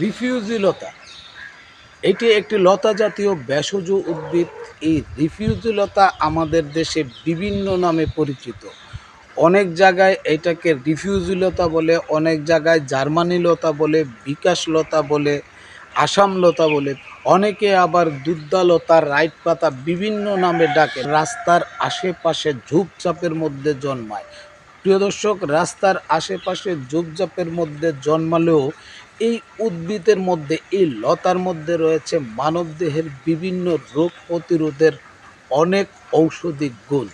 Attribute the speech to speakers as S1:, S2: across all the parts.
S1: Refugee লতা এটি একটি লতা জাতীয় ভেষজ উদ্ভিদ। এই রিফিউজি লতা আমাদের দেশে বিভিন্ন নামে পরিচিত। অনেক জায়গায় এটাকে রিফিউজি লতা বলে, অনেক জায়গায় জার্মানি লতা বলে বিকাশ লতা বলে আসাম লতা বলে। অনেকে আবার দুধদা লতা রাইট পাতা বিভিন্ন নামে ডাকে। রাস্তার আশেপাশে ঝোপঝাপের মধ্যে জন্মায়। প্রিয় দর্শক, রাস্তার আশেপাশে ঝোপঝাপের মধ্যে জন্মালেও এই উদ্ভিদের মধ্যে, এই লতার মধ্যে রয়েছে মানবদেহের বিভিন্ন রোগ প্রতিরোধের অনেক ঔষধি গুণ।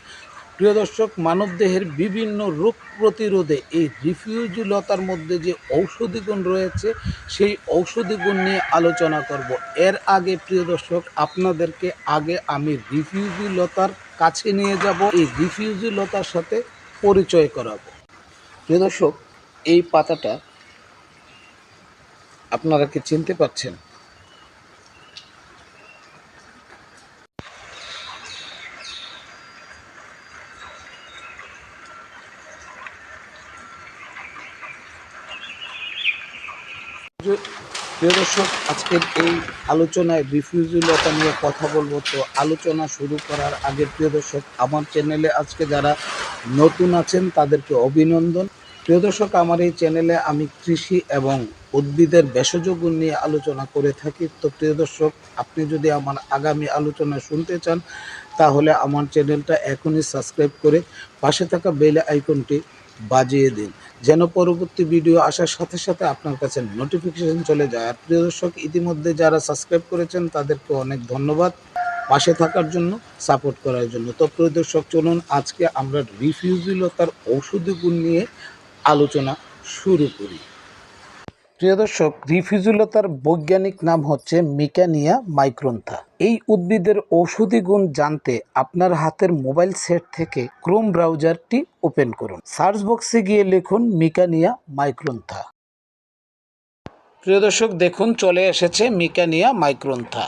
S1: প্রিয় দর্শক, মানবদেহের বিভিন্ন রোগ প্রতিরোধে এই রিফিউজি লতার মধ্যে যে ঔষধি গুণ রয়েছে, সেই ঔষধি গুণ নিয়ে আলোচনা করব। এর আগে, প্রিয় দর্শক, আপনাদেরকে আগে আমি রিফিউজি লতার কাছে নিয়ে যাব। এই রিফিউজি লতার সাথে পরিচয় করাবো। প্রিয় দর্শক, এই পাতাটা আপনারা কি চিনতে পারছেন? প্রিয় দর্শক, আজকের এই আলোচনায় রিফিউজিলতা নিয়ে কথা বলব। তো আলোচনা শুরু করার আগে প্রিয় দর্শক, আমার চ্যানেলে আজকে যারা নতুন আছেন, তাদেরকে অভিনন্দন। প্রিয় দর্শক, আমার এই চ্যানেলে আমি কৃষি এবং উদ্ভিদের ভেষজ গুণ নিয়ে আলোচনা করে থাকি। তো প্রিয় দর্শক, আপনি যদি আমার আগামী আলোচনা শুনতে চান, তাহলে আমার চ্যানেলটা এখনই সাবস্ক্রাইব করে পাশে থাকা বেল আইকনটি বাজিয়ে দিন, যেন পরবর্তী ভিডিও আসার সাথে সাথে আপনার কাছে নোটিফিকেশন চলে যায়। আর প্রিয় দর্শক, ইতিমধ্যে যারা সাবস্ক্রাইব করেছেন, তাদেরকে অনেক ধন্যবাদ পাশে থাকার জন্য সাপোর্ট করার জন্য। তো প্রিয় দর্শক, চলুন আজকে আমরা রিফিউজিলতার ঔষধি গুণ নিয়ে আলোচনা শুরু করি। প্রিয় দর্শক রিফিউজিলতার বৈজ্ঞানিক নাম হচ্ছে মিকানিয়া মাইক্রোন্থা। এই উদ্ভিদের ঔষধি গুণ জানতে আপনার হাতের মোবাইল সেট থেকে ক্রোম ব্রাউজারটি ওপেন করুন। সার্চ বক্সে গিয়ে লিখুন মিকানিয়া মাইক্রোন্থা। প্রিয় দর্শক, দেখুন, চলে এসেছে মিকানিয়া মাইক্রোন্থা।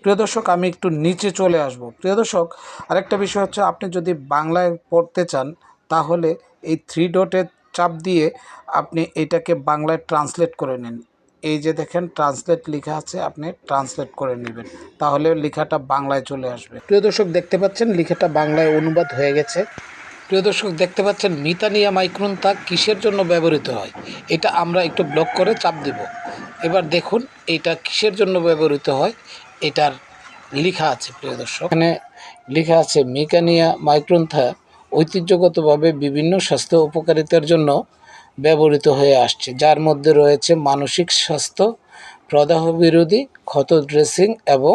S1: প্রিয় দর্শক, আমি একটু নিচে চলে আসব। প্রিয় দর্শক, আরেকটা বিষয় হচ্ছে, আপনি যদি বাংলায় পড়তে চান, তাহলে এই থ্রি ডটের চাপ দিয়ে আপনি এটাকে বাংলায় ট্রান্সলেট করে নিন। এই যে দেখেন ট্রান্সলেট লেখা আছে, আপনি ট্রান্সলেট করে নেবেন। তাহলে লেখাটা বাংলায় চলে আসবে। প্রিয় দর্শক, দেখতে পাচ্ছেন, লেখাটা বাংলায় অনুবাদ হয়ে গেছে। প্রিয় দর্শক, দেখতে পাচ্ছেন, মিতানিয়া মাইক্রোন কিসের জন্য ব্যবহৃত হয়? এটা আমরা একটু ব্লক করে চাপ দেব। এবার দেখুন, এটা কিসের জন্য ব্যবহৃত হয়? এটার লেখা আছে, প্রিয় দর্শক। এখানে লেখা আছে মিকানিয়া মাইক্রোন্থা ঐতিহ্যগতভাবে বিভিন্ন স্বাস্থ্য উপকারিতার জন্য ব্যবহৃত হয়ে আসছে। যার মধ্যে রয়েছে মানসিক স্বাস্থ্য প্রদাহ বিরোধী ক্ষত ড্রেসিং এবং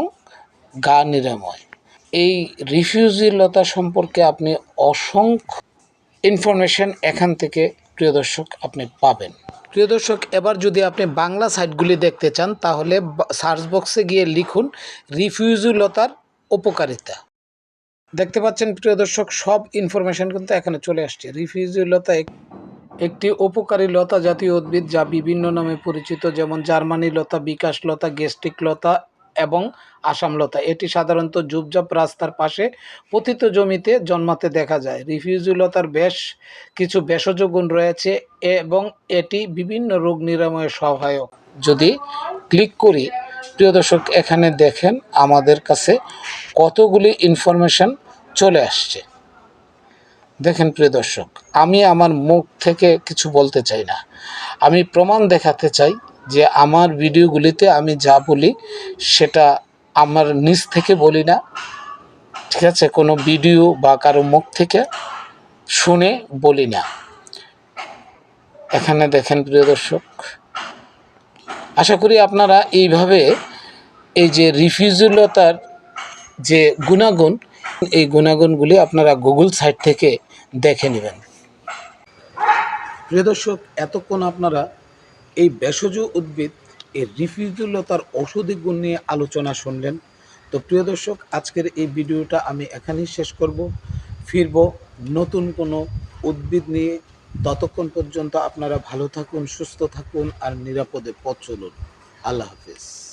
S1: গা নিরাময়। এই রিফিউজি লতা সম্পর্কে আপনি অসংখ্য ইনফরমেশন এখান থেকে প্রিয় দর্শক আপনি পাবেন। প্রিয় দর্শক, এবার যদি আপনি বাংলা সাইটগুলি দেখতে চান, তাহলে সার্চ বক্সে গিয়ে লিখুন রিফিউজি লতার উপকারিতা। দেখতে পাচ্ছেন, প্রিয় দর্শক, সব ইনফরমেশন কিন্তু এখানে চলে আসছে। রিফিউজি লতা এক- একটি উপকারী লতা জাতীয় উদ্ভিদ যা বিভিন্ন নামে পরিচিত, যেমন জার্মানি লতা, বিকাশ লতা গেস্টিক লতা এবং আসাম লতা। এটি সাধারণত জুবজাপ রাস্তার পাশে পতিত জমিতে জন্মাতে দেখা যায়। রিফিউজি লতার বেশ কিছু ভেষজ গুণ রয়েছে এবং এটি বিভিন্ন রোগ নিরাময়ে সহায়ক। যদি ক্লিক করি প্রিয় দর্শক, এখানে দেখেন আমাদের কাছে কতগুলি ইনফরমেশন চলে আসছে। দেখেন প্রিয় দর্শক, আমি আমার মুখ থেকে কিছু বলতে চাই না। আমি প্রমাণ দেখাতে চাই যে আমার ভিডিওগুলিতে আমি যা বলি সেটা আমার নিজ থেকে বলি না। ঠিক আছে, কোনো ভিডিও বা কারও মুখ থেকে শুনে বলি না। এখানে দেখেন প্রিয় দর্শক আশা করি আপনারা এইভাবে এই যে রিফিউজিলতার যে গুণাগুণ, এই গুণাগুণগুলি আপনারা গুগল সাইট থেকে দেখে নেবেন। প্রিয় দর্শক, এতক্ষণ আপনারা এই ভেষজ উদ্ভিদ, এই রিফিউজিলতার ঔষধি গুণ নিয়ে আলোচনা শুনলেন। তো প্রিয় দর্শক, আজকের এই ভিডিওটা আমি এখানেই শেষ করব। ফিরব নতুন কোনো উদ্ভিদ নিয়ে ততক্ষণ পর্যন্ত আপনারা ভালো থাকুন সুস্থ থাকুন আর নিরাপদে পথ চলুন। আল্লাহ হাফিজ।